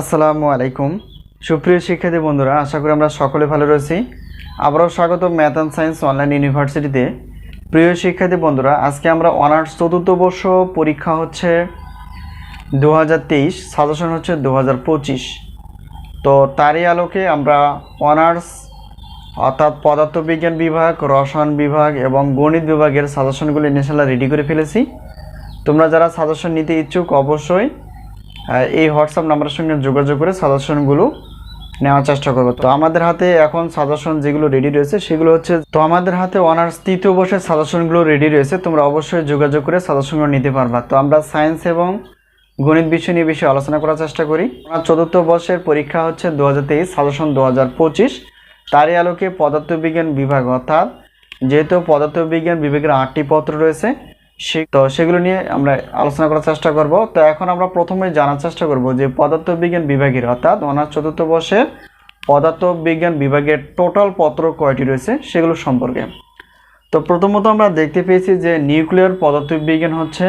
আসসালামু আলাইকুম। সুপ্রিয় শিক্ষার্থী বন্ধুরা, আশা করি আমরা সকলে ভালো রয়েছি। আবারও স্বাগত ম্যাথ অ্যান্ড সায়েন্স অনলাইন ইউনিভার্সিটিতে। প্রিয় শিক্ষার্থী বন্ধুরা, আজকে আমরা অনার্স চতুর্থ বর্ষ পরীক্ষা হচ্ছে দু হাজার তেইশ, সাজেশন হচ্ছে দু হাজার পঁচিশ। তো তারই আলোকে আমরা অনার্স, অর্থাৎ পদার্থবিজ্ঞান বিভাগ, রসায়ন বিভাগ এবং গণিত বিভাগের সাজেশনগুলো ইনশাল্লাহ রেডি করে ফেলেছি। তোমরা যারা সাজেশন নিতে ইচ্ছুক, অবশ্যই এই হোয়াটসঅ্যাপ নাম্বারের সঙ্গে যোগাযোগ করে সাজেশনগুলো নেওয়ার চেষ্টা করব। তো আমাদের হাতে এখন সাজেশন যেগুলো রেডি রয়েছে, সেগুলো হচ্ছে, তো আমাদের হাতে অনার্স তৃতীয় বর্ষের সাজেশনগুলো রেডি রয়েছে, তোমরা অবশ্যই যোগাযোগ করে সাজেশনগুলো নিতে পারবা। তো আমরা সায়েন্স এবং গণিত বিষয় নিয়ে বেশি আলোচনা করার চেষ্টা করি। আমার চতুর্থ বর্ষের পরীক্ষা হচ্ছে দু হাজার তেইশ, সাজেশন দু হাজার পঁচিশ। তারই আলোকে পদার্থবিজ্ঞান বিভাগ, অর্থাৎ যেহেতু পদার্থবিজ্ঞান বিভাগের আটটি পত্র রয়েছে তো সেগুলো নিয়ে আমরা আলোচনা করার চেষ্টা করব। তো এখন আমরা প্রথমে জানার চেষ্টা করব যে পদার্থবিজ্ঞান বিভাগের অর্থাৎ অনার্স চতুর্থ বর্ষের পদার্থবিজ্ঞান বিভাগের টোটাল পত্র কয়টি রয়েছে সেগুলো সম্পর্কে। তো প্রথমত আমরা দেখতে পেয়েছি যে নিউক্লিয়ার পদার্থবিজ্ঞান হচ্ছে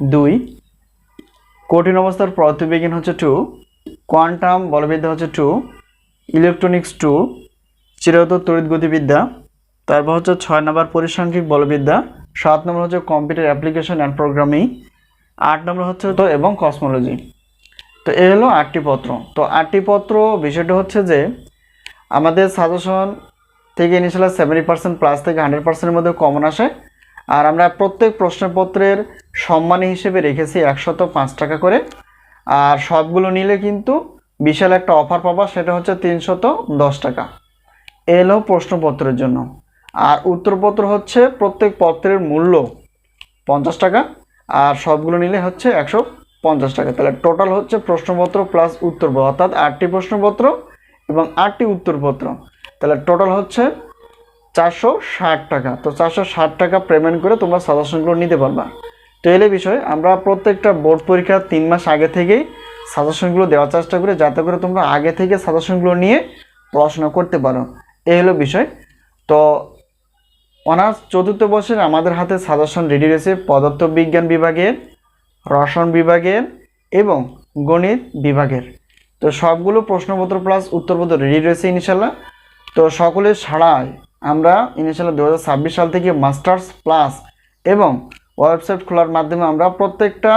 দুই, কঠিন অবস্থার পদার্থবিজ্ঞান হচ্ছে টু কোয়ান্টাম বলবিদ্যা হচ্ছে টু ইলেকট্রনিক্স টু চিরায়ত তড়িৎ গতিবিদ্যা, তারপর হচ্ছে ছয় নম্বর পরিসাংখ্যিক বলবিদ্যা সাত নম্বর হচ্ছে কম্পিউটার অ্যাপ্লিকেশন অ্যান্ড প্রোগ্রামিং আট নম্বর হচ্ছে তো এবং কসমোলজি তো এ হলো আটটি পত্র। তো আটটি পত্র বিষয়টা হচ্ছে যে, আমাদের সাজেশন থেকে ইনিশিয়াল সেভেন্টি পার্সেন্ট প্লাস থেকে হান্ড্রেড পার্সেন্টের মধ্যে কমন আসে। আর আমরা প্রত্যেক প্রশ্নপত্রের সম্মানী হিসেবে রেখেছি একশত পাঁচ টাকা করে। আর সবগুলো নিলে কিন্তু বিশাল একটা অফার পাবা, সেটা হচ্ছে তিনশত দশ টাকা। এলো প্রশ্নপত্রের জন্য। আর উত্তরপত্র হচ্ছে প্রত্যেক পত্রের মূল্য পঞ্চাশ টাকা, আর সবগুলো নিলে হচ্ছে একশো পঞ্চাশ টাকা। তাহলে টোটাল হচ্ছে প্রশ্নপত্র প্লাস উত্তরপত্র, অর্থাৎ আটটি প্রশ্নপত্র এবং আটটি উত্তরপত্র। তাহলে টোটাল হচ্ছে চারশো ষাট টাকা। তো চারশো ষাট টাকা পেমেন্ট করে তোমরা সাজেশনগুলো নিতে পারবা। তো এলে বিষয় আমরা প্রত্যেকটা বোর্ড পরীক্ষার তিন মাস আগে থেকেই সাজেশনগুলো দেওয়ার চেষ্টা করি, যাতে করে তোমরা আগে থেকে সাজেশনগুলো নিয়ে পড়াশোনা করতে পারো। এই হলো বিষয়। তো অনার্স চতুর্থ বর্ষের আমাদের হাতে সাজেশন রেডি রয়েছে পদার্থবিজ্ঞান বিভাগের, রসায়ন বিভাগের এবং গণিত বিভাগের। তো সবগুলো প্রশ্নপত্র প্লাস উত্তরপত্র রেডি রয়েছে ইনশাল্লাহ তো সকলের ছাড়াই আমরা ইনশাল্লাহ দু হাজার ছাব্বিশ সাল থেকে মাস্টার্স প্লাস এবং ওয়েবসাইট খোলার মাধ্যমে আমরা প্রত্যেকটা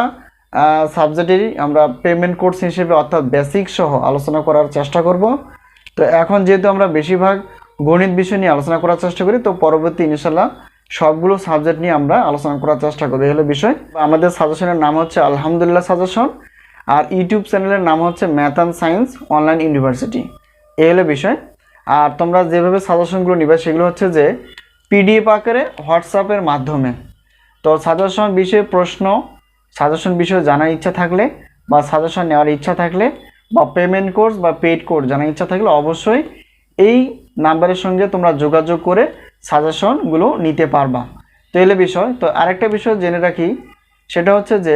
সাবজেক্টেরই আমরা পেমেন্ট কোর্স হিসেবে অর্থাৎ বেসিক সহ আলোচনা করার চেষ্টা করব। তো এখন যেহেতু আমরা বেশিরভাগ গণিত বিষয় নিয়ে আলোচনা করার চেষ্টা করি। তো পরবর্তী ইনশাল্লাহ সবগুলো সাবজেক্ট নিয়ে আমরা আলোচনা করার চেষ্টা করি হলো বিষয়। আমাদের সাজেশনের নাম হচ্ছে আলহামদুলিল্লাহ সাজেশন আর ইউটিউব চ্যানেলের নাম হচ্ছে math and science online university এই হলো বিষয়। আর তোমরা যেভাবে সাজেশনগুলো নিবে সেগুলো হচ্ছে যে পিডিএফ আকারে হোয়াটসঅ্যাপের মাধ্যমে। তো সাজেশন বিষয়ে প্রশ্ন সাজেশন বিষয়ে জানার ইচ্ছা থাকলে বা সাজেশন নেওয়ার ইচ্ছা থাকলে বা পেমেন্ট কোর্স বা পেইড কোর্স জানার ইচ্ছা থাকলে অবশ্যই এই নাম্বারের সঙ্গে তোমরা যোগাযোগ করে সাজেশনগুলো নিতে পারবা। তো এলে বিষয়, তো আরেকটা বিষয় জেনে রাখি, সেটা হচ্ছে যে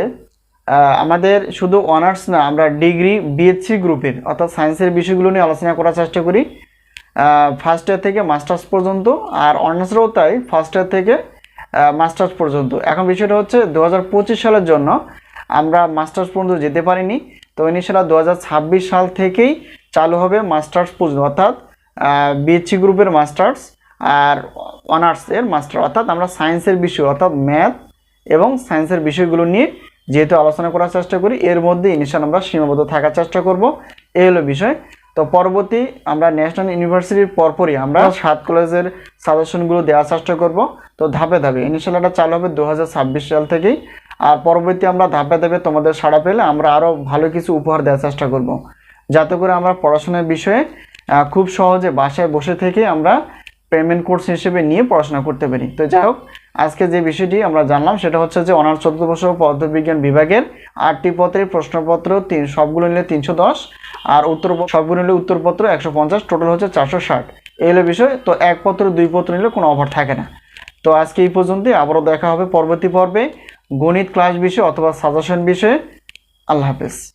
আমাদের শুধু অনার্স না, আমরা ডিগ্রি বিএসসি গ্রুপের অর্থাৎ সায়েন্সের বিষয়গুলো নিয়ে আলোচনা করার চেষ্টা করি। ফার্স্ট ইয়ার থেকে মাস্টার্স পর্যন্ত, আর অনার্সরাও তাই ফার্স্ট ইয়ার থেকে মাস্টার্স পর্যন্ত। এখন বিষয়টা হচ্ছে দু হাজার পঁচিশ সালের জন্য আমরা মাস্টার্স পর্যন্ত যেতে পারিনি। তো ইনিশিয়াল দু সাল থেকেই চালু হবে মাস্টার্স পর্যন্ত, অর্থাৎ বিএসসি গ্রুপের মাস্টার্স আর অনার্সের মাস্টার অর্থাৎ আমরা সায়েন্সের বিষয়, অর্থাৎ ম্যাথ এবং সায়েন্সের বিষয়গুলো নিয়ে যেহেতু আলোচনা করার চেষ্টা করি, এর মধ্যে ইনিশিয়াল আমরা সীমাবদ্ধ থাকার চেষ্টা করব। এই হলো বিষয়। তো পরবর্তী আমরা ন্যাশনাল ইউনিভার্সিটির পরপরই আমরা সাত কলেজের সাজেশনগুলো দেওয়ার চেষ্টা করব। তো ধাপে ধাপে ইনিশিয়াল এটা চালু হবে দু হাজার ছাব্বিশ সাল থেকেই। আর পরবর্তী আমরা ধাপে ধাপে তোমাদের সাড়া পেলে আমরা আরও ভালো কিছু উপহার দেওয়ার চেষ্টা করব। যাতে করে আমরা পড়াশোনার বিষয়ে খুব সহজে বাসায় বসে থেকে আমরা পেমেন্ট কোর্স হিসেবে নিয়ে পড়াশোনা করতে পারি। তো যাই হোক, আজকে যে বিষয়টি আমরা জানলাম সেটা হচ্ছে যে অনার্স চতুর্থ বর্ষ পদার্থবিজ্ঞান বিভাগের আটটি পত্রের প্রশ্নপত্র তিন, সবগুলো নিলে তিনশো দশ আর উত্তর সবগুলো নিলে উত্তরপত্র একশো পঞ্চাশ টোটাল হচ্ছে চারশো ষাট। এই হলো বিষয়, তো এক পত্র, দুই পত্র নিলে কোনো অফার থাকে না। তো আজকে এই পর্যন্তই, আবারও দেখা হবে পরবর্তী পর্বে। গণিত ক্লাস বিষয় অথবা সাজেশন বিষয়ে। আল্লাহ হাফেজ।